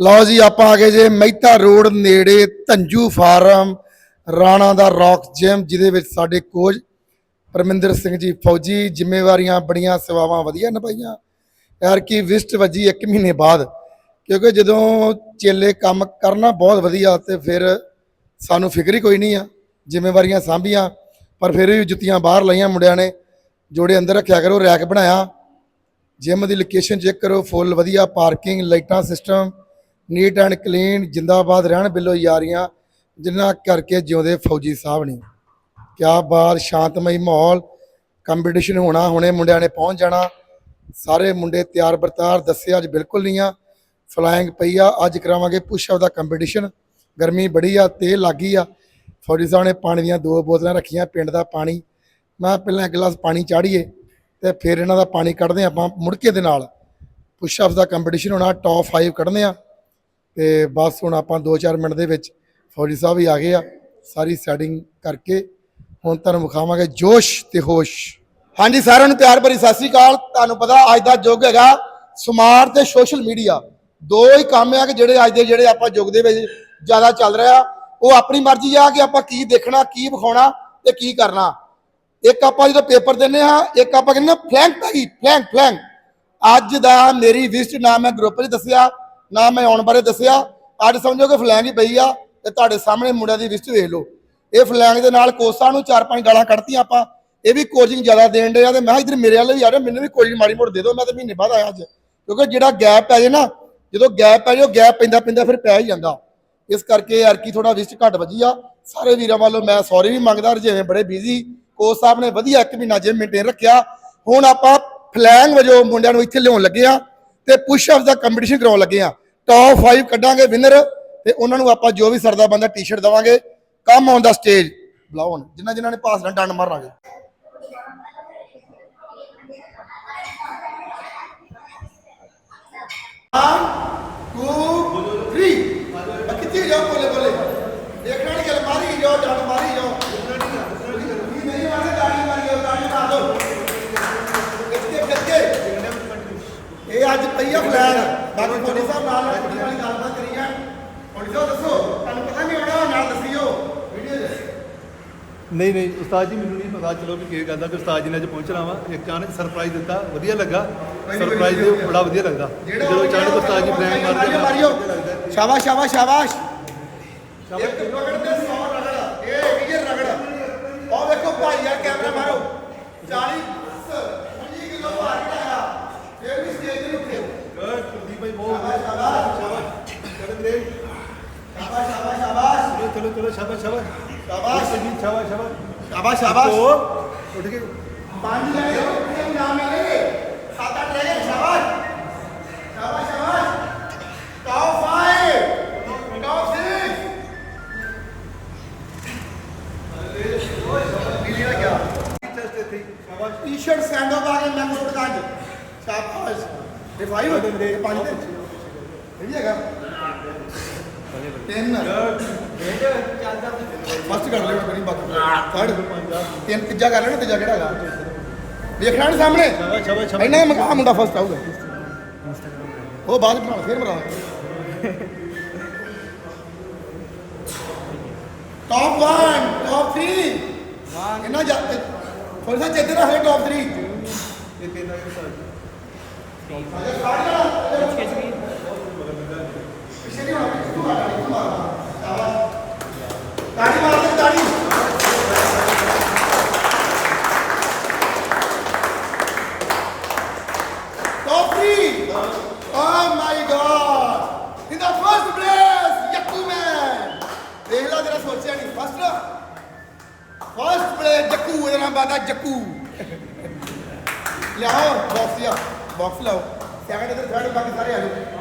ਲਓ ਜੀ, ਆਪਾਂ ਆ ਗਏ ਜੇ ਮਹਿਤਾ ਰੋਡ ਨੇੜੇ ਧੰਜੂ ਫਾਰਮ, ਰਾਣਾ ਦਾ ਰੌਕ ਜਿਮ ਜਿਹਦੇ ਵਿੱਚ ਸਾਡੇ ਕੋਚ ਪਰਮਿੰਦਰ ਸਿੰਘ ਜੀ ਫੌਜੀ ਜ਼ਿੰਮੇਵਾਰੀਆਂ ਬੜੀਆਂ, ਸੇਵਾਵਾਂ ਵਧੀਆ ਨਿਭਾਈਆਂ ਯਾਰ ਕੀ ਵਿਸਟ ਵੱਜੀ 1 ਮਹੀਨੇ ਬਾਅਦ, ਕਿਉਂਕਿ ਜਦੋਂ ਚੇਲੇ ਕੰਮ ਕਰਨਾ ਬਹੁਤ ਵਧੀਆ ਤੇ ਫਿਰ ਸਾਨੂੰ ਫਿਕਰ ਹੀ ਕੋਈ ਨਹੀਂ ਆ। ਜ਼ਿੰਮੇਵਾਰੀਆਂ ਸਾਂਭੀਆਂ, ਪਰ ਫਿਰ ਵੀ ਜੁੱਤੀਆਂ ਬਾਹਰ ਲਾਈਆਂ ਮੁੰਡਿਆਂ ਨੇ, ਜੋੜੇ ਅੰਦਰ ਰੱਖਿਆ ਕਰੋ, ਰੈਕ ਬਣਾਇਆ। ਜਿਮ ਦੀ ਲੋਕੇਸ਼ਨ ਚੈੱਕ ਕਰੋ ਫੁੱਲ ਵਧੀਆ ਪਾਰਕਿੰਗ ਲਾਈਟਾਂ ਸਿਸਟਮ ਨੀਟ ਐਂਡ ਕਲੀਨ ਜਿੰਦਾਬਾਦ ਰਹਿਣ ਬਿੱਲੋ ਯਾਰੀਆਂ ਜਿੰਨਾ ਕਰਕੇ ਜਿਉਂਦੇ ਫੌਜੀ ਸਾਹਿਬ ਨੇ। ਕਿਆ ਬਾਤ, ਸ਼ਾਂਤਮਈ ਮਾਹੌਲ ਕੰਪੀਟੀਸ਼ਨ ਹੋਣਾ, ਹੁਣੇ ਮੁੰਡਿਆਂ ਨੇ ਪਹੁੰਚ ਜਾਣਾ। ਸਾਰੇ ਮੁੰਡੇ ਤਿਆਰ ਬਰਤਾਰ ਦੱਸਿਆ ਅੱਜ ਬਿਲਕੁਲ ਨਹੀਂ ਆ। ਫਲਾਇੰਗ ਪਈ ਆ, ਅੱਜ ਕਰਾਵਾਂਗੇ ਪੁਸ਼ ਦਾ ਕੰਪੀਟੀਸ਼ਨ ਗਰਮੀ ਬੜੀ ਆ ਤੇਲ ਲੱਗੀ ਆ। ਫੌਜੀ ਸਾਹਿਬ ਨੇ ਪਾਣੀ ਦੀਆਂ ਦੋ ਬੋਤਲਾਂ ਰੱਖੀਆਂ, ਪਿੰਡ ਦਾ ਪਾਣੀ। ਮੈਂ ਪਹਿਲਾਂ ਇੱਕ ਗਲਾਸ ਪਾਣੀ ਚਾੜੀਏ, ਤੇ ਫਿਰ ਇਹਨਾਂ ਦਾ ਪਾਣੀ ਕੱਢਦੇ ਆਪਾਂ ਮੁੜਕੇ ਦੇ ਨਾਲ। ਪੁਸ਼ ਦਾ ਕੰਪੀਟੀਸ਼ਨ ਹੋਣਾ ਟੌਪ 5 ਕੱਢਦੇ ਆ ਤੇ ਬਸ ਹੁਣ ਆਪਾਂ 2-4 ਮਿੰਟ ਦੇ ਵਿੱਚ ਫੌਜੀ ਸਾਹਿਬ ਵੀ ਆ ਗਏ ਆ, ਸਾਰੀ ਸੈਟਿੰਗ ਕਰਕੇ। ਹੁਣ ਤੁਹਾਨੂੰ ਵਿਖਾਵਾਂਗੇ ਜੋਸ਼ ਤੇ ਹੋਸ਼। ਹਾਂਜੀ, ਸਾਰਿਆਂ ਨੂੰ ਪਿਆਰ ਭਰੀ ਸਤਿ ਸ੍ਰੀ ਅਕਾਲ। ਤੁਹਾਨੂੰ ਪਤਾ ਅੱਜ ਦਾ ਯੁੱਗ ਹੈਗਾ ਸਮਾਰਟ ਤੇ ਸੋਸ਼ਲ ਮੀਡੀਆ ਦੋ ਹੀ ਕੰਮ ਆ ਕਿ ਜਿਹੜੇ ਅੱਜ ਦੇ ਜਿਹੜੇ ਆਪਾਂ ਯੁੱਗ ਦੇ ਵਿੱਚ ਜ਼ਿਆਦਾ ਚੱਲ ਰਿਹਾ ਉਹ ਆਪਣੀ ਮਰਜ਼ੀ ਆ ਕਿ ਆਪਾਂ ਕੀ ਦੇਖਣਾ, ਕੀ ਵਿਖਾਉਣਾ ਤੇ ਕੀ ਕਰਨਾ। ਇੱਕ ਆਪਾਂ ਜਦੋਂ ਪੇਪਰ ਦਿੰਨੇ ਆ ਇੱਕ ਆਪਾਂ ਕਹਿੰਦੇ ਫਲੈਂਕ ਪੈ ਗਈ ਫਲੈਂਕ ਫਲੈਂਕ। ਅੱਜ ਦਾ ਮੇਰੀ ਵਿਸਟ ਨਾਮ ਮੈਂ ਗਰੁੱਪ 'ਚ ਦੱਸਿਆ। ਨਾ ਮੈਂ ਆਉਣ ਬਾਰੇ ਦੱਸਿਆ। ਅੱਜ ਸਮਝੋ ਕਿ ਫਲੈਂਗ ਹੀ ਪਈ ਆ ਤੇ ਤੁਹਾਡੇ ਸਾਹਮਣੇ ਮੁੰਡਿਆਂ ਦੀ ਵਿਸਟ ਵੇਖ ਲਓ। ਇਹ ਫਲੈਂਗ ਦੇ ਨਾਲ ਕੋਸਾ ਨੂੰ ਚਾਰ ਪੰਜ ਗਾਲਾਂ ਕੱਢਤੀਆਂ ਆਪਾਂ। ਇਹ ਵੀ ਕੋਚਿੰਗ ਜ਼ਿਆਦਾ ਦੇਣ ਦੇ ਆ ਤੇ ਮੈਂ ਕਿਹਾ ਇੱਧਰ ਮੇਰੇ ਵਾਲੇ ਵੀ ਆ ਰਿਹਾ ਮੈਨੂੰ ਵੀ ਕੋਚਿੰਗ ਮਾੜੀ ਮੋੜ ਦੇ ਦਿਓ, ਮੈਂ ਤਾਂ ਮਹੀਨੇ ਬਾਅਦ ਆਇਆ ਅੱਜ। ਕਿਉਂਕਿ ਜਿਹੜਾ ਗੈਪ ਪੈ ਜੇ ਨਾ, ਜਦੋਂ ਗੈਪ ਪੈ ਜੇ, ਉਹ ਗੈਪ ਪੈਂਦਾ ਪੈਂਦਾ ਫਿਰ ਪੈ ਹੀ ਜਾਂਦਾ। ਇਸ ਕਰਕੇ ਯਾਰ ਕੀ ਥੋੜਾ ਵਿਸਟ ਘੱਟ ਵੱਜੀ ਆ। ਸਾਰੇ ਵੀਰਾਂ ਵੱਲੋਂ ਮੈਂ ਸੌਰੀ ਵੀ ਮੰਗਦਾ ਜਿਵੇਂ ਬੜੇ ਬਿਜ਼ੀ ਕੋਚ ਸਾਹਿਬ ਨੇ ਵਧੀਆ ਇੱਕ ਮਹੀਨਾ ਜਿਮ ਮੇਨਟੇਨ ਰੱਖਿਆ। ਹੁਣ ਆਪਾਂ ਫਲੈਂਗ ਵਜੋਂ ਮੁੰਡਿਆਂ ਨੂੰ ਇੱਥੇ ਲਿਆਉਣ ਲੱਗੇ ਆ। ਤੇ ਪੁਸ਼ ਅਪ ਦਾ ਕੰਪੀਟੀਸ਼ਨ ਕਰਾਉਣ ਲੱਗੇ ਆ ਟੌਪ 5 ਕੱਢਾਂਗੇ ਵਿਨਰ ਤੇ ਉਹਨਾਂ ਨੂੰ ਆਪਾਂ ਜੋ ਵੀ ਸਰਦਾ ਬੰਦਾ ਟੀ-ਸ਼ਰਟ ਦਵਾਂਗੇ। ਕੰਮ ਔਨ ਦਾ ਸਟੇਜ ਬੁਲਾਓ ਹੁਣ। ਜਿਨ੍ਹਾਂ ਜਿਨ੍ਹਾਂ ਨੇ ਪਾਸ ਨਾਲ ਡੰਡ ਮਾਰਾਂਗੇ। ਟੂ 3 ਕਿੱਥੇ ਜਾਓ ਬੋਲੇ ਬੋਲੇ ਦੇਖਣਾ ਨਹੀਂ ਚੱਲ ਮਾਰੀ ਜਾਓ ਡੰਡ ਮਾਰੀ ਜਾਓ ਨਹੀਂ ਨਹੀਂ ਮਾਰੇ ਦਾੜੀ ਮਾਰੀ ਜਾਓ ਦਾੜੀ ਮਾਰ ਦੋ ਇੱਥੇ ਕਿੱਥੇ ਇਹ ਅੱਜ ਪਈਆ ਫਲੈਗ ਬਾਕੀ ਤੁਹਾਡੇ ਸਾਹਿਬ ਨਾਲ ਨਾਲ ਕੁੜੀ ਵਾਲੀ ਗੱਲਬਾਤ ਕਰੀ ਜਾਣ। ਤੁਹਾਡੇ ਸਾਹਿਬ ਦੱਸੋ ਤੁਹਾਨੂੰ ਪਤਾ ਨਹੀਂ ਆਉਣਾ ਨਾਲ ਦੱਸਿਓ। ਵੀਡੀਓ ਦੇ ਨਹੀਂ ਨਹੀਂ ਉਸਤਾਦ ਜੀ ਮੈਨੂੰ ਨਹੀਂ ਪਤਾ ਚਲੋ ਵੀ ਕੀ ਗੱਲ ਦਾ ਕਿ ਉਸਤਾਦ ਜੀ ਨੇ ਅੱਜ ਪਹੁੰਚਣਾ ਵਾ। ਇੱਕ ਅਚਾਨਕ ਸਰਪ੍ਰਾਈਜ਼ ਦਿੱਤਾ ਵਧੀਆ ਲੱਗਾ। ਸਰਪ੍ਰਾਈਜ਼ ਲੱਗਿਆ। ਬੜਾ ਵਧੀਆ ਲੱਗਦਾ। ਜਦੋਂ ਅਚਾਨਕ ਉਸਤਾਦ ਜੀ ਬਲੈਂਕ ਮਾਰਿਓ ਵਧੀਆ ਲੱਗਦਾ। ਸ਼ਾਬਾਸ਼ ਸ਼ਾਬਾਸ਼ ਸ਼ਾਬਾਸ਼। ਸ਼ਾਬਾਸ਼। ਇੱਕ ਰਗੜ ਤੇ 100 ਰਗੜ। ਇਹ ਇਹ ਰਗੜ। ਆਹ ਵੇਖੋ ਭਾਈ ਕੈਮਰਾ ਮਾਰੋ 40 25 ਕਿਲੋ ਭਾਰ ਘਟਾਇਆ ਫਿਰ ਵੀ ਸਟੇਜ ਤੇ ਉੱਠੇ ਗੁੱਡ ਕੁਲਦੀਪ ਭਾਈ ਬਹੁਤ ਸ਼ਾਬਾਸ਼ ਸ਼ਾਬਾਸ਼ ਕਰਨ ਦੇ ਸ਼ਾਬਾਸ਼ ਸ਼ਾਬਾਸ਼ ਸ਼ਾਬਾਸ਼ ਚਲੋ ਚਲੋ ਚਲੋ ਸ਼ਾਬਾਸ਼ ਸ਼ਾਬਾਸ਼ ਸ਼ਾਬਾਸ਼ ਜੀ ਸ਼ਾਬਾਸ਼ ਸ਼ਾਬਾਸ਼ ਸ਼ਾਬਾਸ਼ ਸ਼ਾਬਾਸ਼ ਤੋ ਉੱਠ ਕੇ ਪੰਜ ਲੈ ਜਾਓ ਕਿੰਨੇ ਨਾਮ ਮਿਲਣਗੇ ਸੱਤ ਅੱਠ ਰਹਿ ਗਏ ਸ਼ਾਬਾਸ਼ ਸ਼ਾਬਾਸ਼ ਸ਼ਾਬਾਸ਼ ਟੌਪ 5 ਟੌਪ 6 ਨੀਲੀ ਦਾ ਗਿਆ ਚੈਸਟ ਇੱਥੇ ਹੀ। ਸ਼ਾਬਾਸ਼ ਟੀ-ਸ਼ਰਟ ਸੈਂਡੋ ਪਾ ਤਿੰਨ। ਫਸਟ ਕਰ ਲੈ ਬਣੀ ਬਾਕੀ ਥਰਡ ਤਿੰਨ। ਤੀਜਾ ਕਰ ਲੈਣਾ ਤੀਜਾ ਕਿਹੜਾ ਹੈਗਾ? ਵੇਖਣਾ ਨੀ ਸਾਹਮਣੇ। ਇੰਨਾ ਮਕਾ ਮੁੰਡਾ ਫਸਟ ਆਊਗਾ। ਉਹ ਬਾਅਦ ਬਣਾ ਫੇਰ ਬਣਾ ਟੌਪ 1 ਟੌਪ 3 ਇਹਨਾਂ ਜਾ ਫਰਜ਼ਾ ਚੇਤੇ ਰੱਖ ਲੈ ਟੌਪ 3 ਇਹ ਤਿੰਨ ਆ ਗਏ ਉਸਤਾਦ ਜੀ ਪਿੱਛੇ ਨਹੀਂ ਬਾਦਾ ਜੱਕੂ ਲਿਆਓ ਬਾਕਸ ਆ ਬਾਕਸ ਲਾਓ ਸੈਕੰਡ ਤੇ ਥਰਡ ਬਾਕੀ ਸਾਰੇ ਆ ਜਾਓ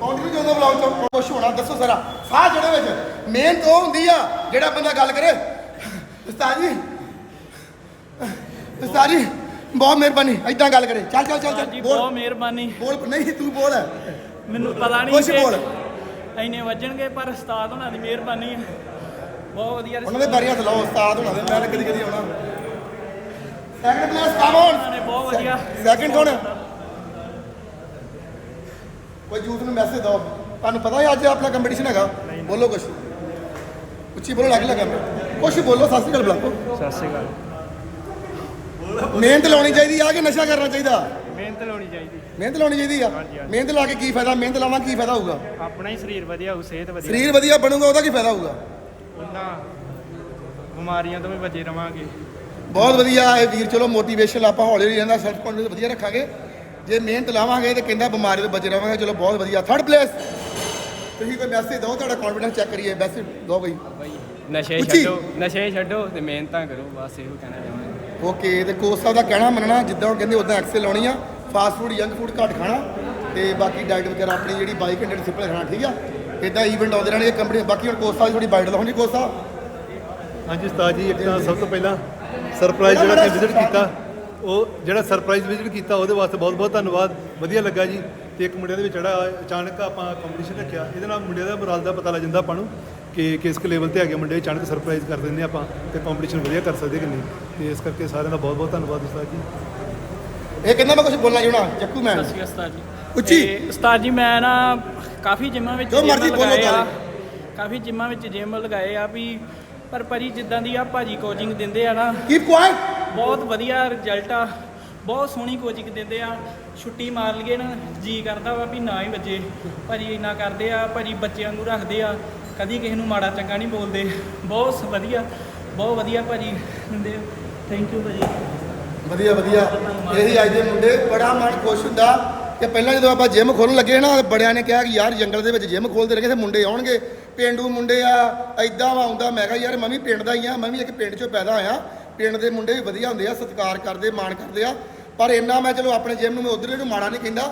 ਕਾਉਂਟਰੀ ਜਦੋਂ ਬਲੌਗ ਤੋਂ ਕੁਛ ਹੋਣਾ ਦੱਸੋ ਜ਼ਰਾ। ਸਾਹ ਜਿਹੜੇ ਵਿੱਚ। ਮੇਨ ਤਾਂ ਉਹ ਹੁੰਦੀ ਆ ਜਿਹੜਾ ਬੰਦਾ ਗੱਲ ਕਰੇ। ਉਸਤਾਦ ਜੀ। ਉਸਤਾਦ ਜੀ ਬਹੁਤ ਮਿਹਰਬਾਨੀ ਐਦਾਂ ਗੱਲ ਕਰੇ। ਚੱਲ ਚੱਲ ਚੱਲ ਚੱਲ ਬਹੁਤ ਮਿਹਰਬਾਨੀ। ਬੋਲ ਨਹੀਂ ਤੂੰ ਬੋਲ। ਮੈਨੂੰ ਪਤਾ ਨਹੀਂ ਕੁਛ ਬੋਲ। ਇੰਨੇ ਵੱਜਣਗੇ ਪਰ ਉਸਤਾਦ ਉਹਨਾਂ ਦੀ ਮਿਹਰਬਾਨੀ ਹੈ ਬਹੁਤ ਵਧੀਆ ਉਹਨਾਂ ਦੇ ਬਾਰੀਆਂ ਲਾਓ ਉਸਤਾਦ ਹੋਣਾ ਦੇ। ਮੈਂ ਕਦੀ ਕਦੀ ਆਉਣਾ। ਸੈਕੰਡ ਪਲੇਸ ਕਮ ਉਹਨਾਂ ਨੇ ਬਹੁਤ ਵਧੀਆ। ਸੈਕੰਡ ਕੌਣ ਹੈ? ਕੋਈ ਜੂਤ ਨੂੰ ਮੈਸੇਜ ਦਿਓ। ਤੁਹਾਨੂੰ ਪਤਾ ਹੈ ਅੱਜ ਆਪਣਾ ਕੰਪੀਟੀਸ਼ਨ ਹੈਗਾ। ਬੋਲੋ ਕੁਛ। ਉੱਚੀ ਬੋਲੋ ਲੱਗ ਲੱਗਾ ਕੁਛ ਬੋਲੋ ਸਤਿ ਸ਼੍ਰੀ ਅਕਾਲ ਬੁਲਾਓ। ਸਤਿ ਸ਼੍ਰੀ ਅਕਾਲ। ਮਿਹਨਤ ਲਾਉਣੀ ਚਾਹੀਦੀ ਆ ਕਿ ਨਸ਼ਾ ਕਰਨਾ ਚਾਹੀਦਾ? ਮਿਹਨਤ ਲਾਉਣੀ ਚਾਹੀਦੀ। ਮਿਹਨਤ ਲਾਉਣੀ ਚਾਹੀਦੀ ਆ। ਮਿਹਨਤ ਲਾ ਕੇ ਕੀ ਫਾਇਦਾ? ਮਿਹਨਤ ਲਾਵਾਂ ਕੀ ਫਾਇਦਾ ਹੋਊਗਾ? ਆਪਣਾ ਹੀ ਸਰੀਰ ਵਧੀਆ ਹੋਊ ਸਿਹਤ ਵਧੀਆ ਸਰੀਰ ਵਧੀਆ ਬਣੂਗਾ ਉਹਦਾ ਕੀ ਫਾਇਦਾ ਹੋਊਗਾ? ਉਹਨਾਂ ਬਿਮਾਰੀਆਂ ਤੋਂ ਵੀ ਬਚੇ ਰਵਾਂਗੇ। ਬਹੁਤ ਵਧੀਆ ਇਹ ਵੀਰ ਚਲੋ ਮੋਟੀਵੇਸ਼ਨ ਆਪਾਂ ਹੌਲੀ ਹੌਲੀ ਰਹਿੰਦਾ ਸੈਲਫ ਕੌਨਫੀਡੈਂਸ ਵਧੀਆ ਰੱਖਾਂਗੇ। ਜੇ ਮਿਹਨਤ ਲਾਵਾਂਗੇ ਤੇ ਕਹਿੰਦਾ ਬਿਮਾਰੀ ਤੋਂ ਬਚੇ ਰਵਾਂਗੇ ਚਲੋ ਬਹੁਤ ਵਧੀਆ। ਥਰਡ ਪਲੇਸ ਤੁਸੀਂ ਕੋਈ ਮੈਸੇਜ ਦਿਓ ਤੁਹਾਡਾ ਕੌਨਫੀਡੈਂਸ ਚੈੱਕ ਕਰੀਏ ਮੈਸੇਜ ਦਿਓ ਬਈ ਨਸ਼ੇ ਉੱਚੀ। ਛੱਡੋ ਨਸ਼ੇ ਛੱਡੋ ਤੇ ਮਿਹਨਤਾਂ ਕਰੋ ਬਸ ਇਹੋ ਕਹਿਣਾ ਚਾਹਾਂਗਾ ਓਕੇ ਤੇ ਕੋਚ ਸਾਹਿਬ ਦਾ ਕਹਿਣਾ ਮੰਨਣਾ ਜਿੱਦਾਂ ਉਹ ਕਹਿੰਦੇ ਉਦਾਂ ਐਕਸਲ ਲਾਉਣੀ ਆ ਫਾਸਟ ਫੂਡ ਜੰਕ ਫੂਡ ਘੱਟ ਖਾਣਾ ਤੇ ਬਾਕੀ ਡਾਈਟ ਵਗੈਰਾ ਆਪਣੀ ਜਿਹੜੀ ਬਾਈਕ ਹੰਡਰਡ ਸਿੰਪਲ ਖਾਣਾ ਠੀਕ ਆ? ਇਦਾਂ ਈਵੈਂਟ ਆਉਂਦੇ ਰਹਿਣਗੇ ਕੰਪਨੀ ਬਾਕੀ ਹੁਣ ਕੋਚ ਸਾਹਿਬ ਦੀ ਥੋੜੀ ਬਾਈਟ ਲਾਉਣੀ ਕੋਚ ਸਾਹਿਬ। ਹਾਂਜੀ ਉਸਤਾਦ ਜੀ ਇੱਕ ਤਾਂ ਸਭ ਤੋਂ ਪਹਿਲਾਂ ਸਰਪ੍ਰਾਈਜ਼ ਜਿਹੜਾ ਕਿ ਵਿਜ਼ਿਟ ਕੀਤਾ। ਉਹ ਜਿਹੜਾ ਸਰਪ੍ਰਾਈਜ਼ ਵਿਜ਼ਿਟ ਕੀਤਾ ਉਹਦੇ ਵਾਸਤੇ ਬਹੁਤ ਬਹੁਤ ਧੰਨਵਾਦ। ਵਧੀਆ ਲੱਗਾ ਜੀ। ਤੇ ਇੱਕ ਮੁੰਡਿਆਂ ਦੇ ਵਿੱਚ ਜਿਹੜਾ ਅਚਾਨਕ ਆਪਾਂ ਕੰਪੀਟੀਸ਼ਨ ਰੱਖਿਆ ਇਹਦੇ ਨਾਲ ਮੁੰਡਿਆਂ ਦਾ ਮੋਰਲ ਦਾ ਪਤਾ ਲੱਗ ਜਾਂਦਾ ਆਪਾਂ ਨੂੰ ਕਿ ਕਿਸ ਕੁ ਲੈਵਲ ਤੇ ਹੈਗੇ ਮੁੰਡੇ ਅਚਾਨਕ ਸਰਪ੍ਰਾਈਜ਼ ਕਰ ਦਿੰਦੇ ਆਪਾਂ ਤੇ ਕੰਪੀਟੀਸ਼ਨ ਵਧੀਆ ਕਰ ਸਕਦੇ ਕਿ ਨਹੀਂ। ਤੇ ਇਸ ਕਰਕੇ ਸਾਰਿਆਂ ਦਾ ਬਹੁਤ ਬਹੁਤ ਧੰਨਵਾਦ ਉਸਤਾਦ ਜੀ। ਇਹ ਕਹਿੰਦਾ ਮੈਂ ਕੁਝ ਬੋਲਣਾ ਚਾਹਣਾ ਚੱਕੂ ਮੈਂ। ਸਤਿ ਸ਼੍ਰੀ ਅਕਾਲ ਉਸਤਾਦ ਜੀ। ਉੱਚੀ। ਉਸਤਾਦ ਜੀ ਮੈਂ ਨਾ ਕਾਫੀ ਜਿੰਮਾਂ ਵਿੱਚ ਜੋ ਮਰਜ਼ੀ ਬੋਲੋ ਲਗਾਏ ਆ। ਤਾਂ। ਕਾਫੀ ਜਿੰਮਾਂ ਵਿੱਚ ਜਿਮ ਲਗਾਏ ਆ ਵੀ ਪਰ ਭਾਜੀ ਜਿੱਦਾਂ ਦੀ ਆ ਭਾਜੀ ਕੋਚਿੰਗ ਦਿੰਦੇ ਆ ਨਾ ਕੀਪ ਕੁਆਇਟ ਬਹੁਤ ਵਧੀਆ ਰਿਜ਼ਲਟ ਆ। ਬਹੁਤ ਸੋਹਣੀ ਕੋਚਿੰਗ ਦਿੰਦੇ ਆ। ਛੁੱਟੀ ਮਾਰ ਲਈਏ ਨਾ, ਜੀ ਕਰਦਾ ਵਾ ਵੀ ਨਾ ਹੀ ਵੱਜੇ। ਭਾਜੀ ਇੰਨਾ ਕਰਦੇ ਆ, ਭਾਜੀ ਬੱਚਿਆਂ ਨੂੰ ਰੱਖਦੇ ਆ। ਕਦੀ ਕਿਸੇ ਨੂੰ ਮਾੜਾ ਚੰਗਾ ਨਹੀਂ ਬੋਲਦੇ। ਬਹੁਤ ਵਧੀਆ ਬਹੁਤ ਵਧੀਆ ਭਾਜੀ ਦਿੰਦੇ ਥੈਂਕ ਯੂ ਭਾਜੀ। ਵਧੀਆ ਵਧੀਆ। ਇਹੀ ਅੱਜ ਦੇ ਮੁੰਡੇ, ਬੜਾ ਮਨ ਖੁਸ਼ ਹੁੰਦਾ। ਕਿ ਪਹਿਲਾਂ ਜਦੋਂ ਆਪਾਂ ਜਿਮ ਖੋਲਣ ਲੱਗੇ ਨਾ, ਬੜਿਆਂ ਨੇ ਕਿਹਾ ਕਿ ਯਾਰ ਜੰਗਲ ਦੇ ਵਿੱਚ ਜਿਮ ਖੋਲਦੇ ਰਹੇ ਤੇ ਮੁੰਡੇ ਆਉਣਗੇ। ਪਿੰਡੂ ਮੁੰਡੇ ਆ ਐਦਾਂ ਵਾ ਆਉਂਦਾ ਮੈਂ ਕਿਹਾ ਯਾਰ ਮੈਂ ਵੀ ਪਿੰਡ ਦਾ ਹੀ ਆ, ਮੈਂ ਵੀ ਇੱਕ ਪਿੰਡ ਚੋਂ ਪੈਦਾ ਆਇਆ ਪਿੰਡ ਦੇ ਮੁੰਡੇ ਵੀ ਵਧੀਆ ਹੁੰਦੇ ਆ, ਸਤਿਕਾਰ ਕਰਦੇ, ਮਾਣ ਕਰਦੇ ਆ। ਪਰ ਇੰਨਾ ਮੈਂ ਚਲੋ ਆਪਣੇ ਜਿਮ ਨੂੰ ਮੈਂ ਉਧਰ ਨੂੰ ਮਾੜਾ ਨਹੀਂ ਕਹਿੰਦਾ,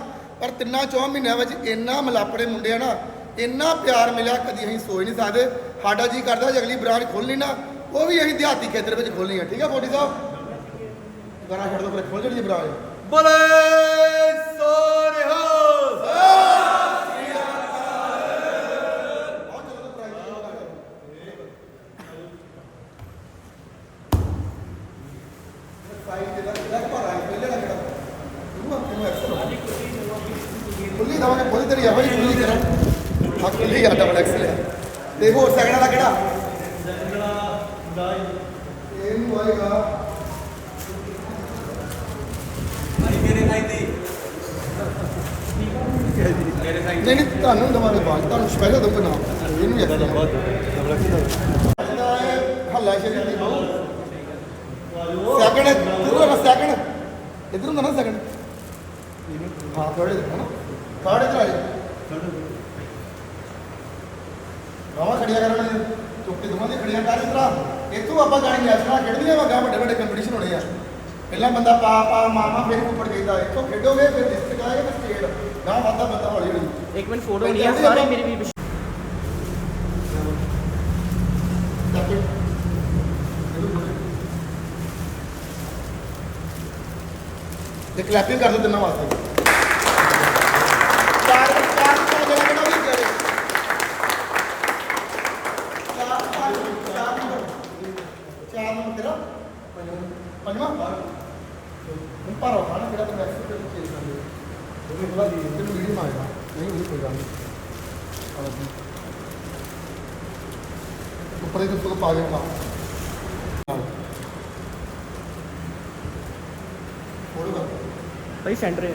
ਪਰ ਤਿੰਨਾਂ ਚੌਂ ਮਹੀਨਿਆਂ ਵਿੱਚ ਇੰਨਾ ਮਲਾਪੜੇ ਮੁੰਡੇ ਆ ਨਾ, ਇੰਨਾ ਪਿਆਰ ਮਿਲਿਆ, ਕਦੀ ਅਸੀਂ ਸੋਚ ਨਹੀਂ ਸਕਦੇ। ਸਾਡਾ ਜੀ ਕਰਦਾ ਜੇ ਅਗਲੀ ਬ੍ਰਾਂਚ ਖੋਲਣੀ ਨਾ, ਉਹ ਵੀ ਅਸੀਂ ਦਿਹਾਤੀ ਖੇਤਰ ਵਿੱਚ ਖੋਲਣੀ ਆ। ਠੀਕ ਆ ਫੋਟੀ ਸਾਹਿਬ? ਗਾਣਾ ਛੱਡ ਦੋ ਫਿਰ ਖੋਲ ਜਿਹੜੀ ਬ੍ਰਾਂਚ ਬੋਲੇ ਸੋਨਿਹਾ ਤੇ ਹੋਰ ਸੈਕਿੰਡ ਵਾਲਾ ਕਿਹੜਾ ਇਹਨੂੰ ਆਏਗਾ ਨਹੀਂ ਨਹੀਂ ਤੁਹਾਨੂੰ ਦਵਾਂਗੇ ਬਾਅਦ 'ਚ, ਤੁਹਾਨੂੰ ਸਪੈਸ਼ਲ ਦਊਂਗਾ ਨਾਮ ਇਹਨੂੰ ਇੱਕ ਧੰਨਵਾਦ ਹੱਲਾ ਸ਼ਰੀਰ ਦੀ ਬਹੁ ਸੈਕਿੰਡ ਇਧਰ ਨਾ ਸੈਕਿੰਡ ਇਧਰ ਹੁੰਦਾ ਨਾ ਸੈਕਿੰਡ ਹਾਂ ਥੋੜੇ ਦੇਖੋ ਨਾ ਥਰਡ ਇਧਰ ਰਾਵਾ ਖੜੀਆਂ ਕਰਨ ਚੁੱਕੇ ਦੋਵਾਂ ਦੀ ਖੜੀਆਂ ਕਰ ਇਤਰਾ ਇੱਥੋਂ ਆਪਾਂ ਜਾਣੀ ਨੈਸ਼ਨਲ ਖੇਡਦੀਆਂ ਵਾ ਗਾ ਵੱਡੇ ਵੱਡੇ ਕੰਪੀਟੀਸ਼ਨ ਹੋਣੇ ਆ। ਪਹਿਲਾਂ ਬੰਦਾ ਪਾ ਪਾ ਮਾਮਾ ਫਿਰ ਉੱਪਰ ਕਹਿੰਦਾ ਇੱਥੋਂ ਖੇਡੋਗੇ ਫਿਰ ਡਿਸਟ੍ਰਿਕਟ ਆਏਗਾ ਫਿਰ ਸਟੇਟ ਗਾਂ ਵੱਧਦਾ ਬੰਦਾ ਹੌਲੀ ਹੌਲੀ। ਇੱਕ ਮਿੰਟ ਫੋਟੋ ਨਹੀਂ ਆ ਸਾਰੇ ਮੇਰੇ ਵੀ ਤੇ ਕਲੈਪਿੰਗ ਕਰ ਦੋ ਤਿੰਨਾਂ ਵਾਸਤੇ ਚਾਰ ਚਾਰ ਚਾਰ ਜਿਹੜਾ ਕਿਹੜਾ ਵੀ ਕਰੇ ਚਾਰ ਪੰਜ ਚਾਰ ਨੰਬਰ ਚਾਰ ਨੰਬਰ ਤੇਰਾ ਪੰਜਵਾਂ ਹੁਣ ਪਰ ਹੋਣਾ ਨਾ ਜਿਹੜਾ ਤੂੰ ਐਕਸੈਪਟ ਕਰ ਚੇਂਜ ਕਰ ਦੇ ਉਹਨੇ ਬੜਾ ਦੀ ਤੈਨੂੰ ਵੀਡੀਓ ਮਾਰੇਗਾ ਨਹੀਂ ਉਹ ਕੋਈ ਗੱਲ ਨਹੀਂ ਆਹ ਜੀ। ਉੱਪਰ ਇਹ ਤੋਂ ਪਾ ਗਿਆ ਫੋਟੋ ਕਰ ਭਾਈ ਸੈਂਟਰ ਹੈ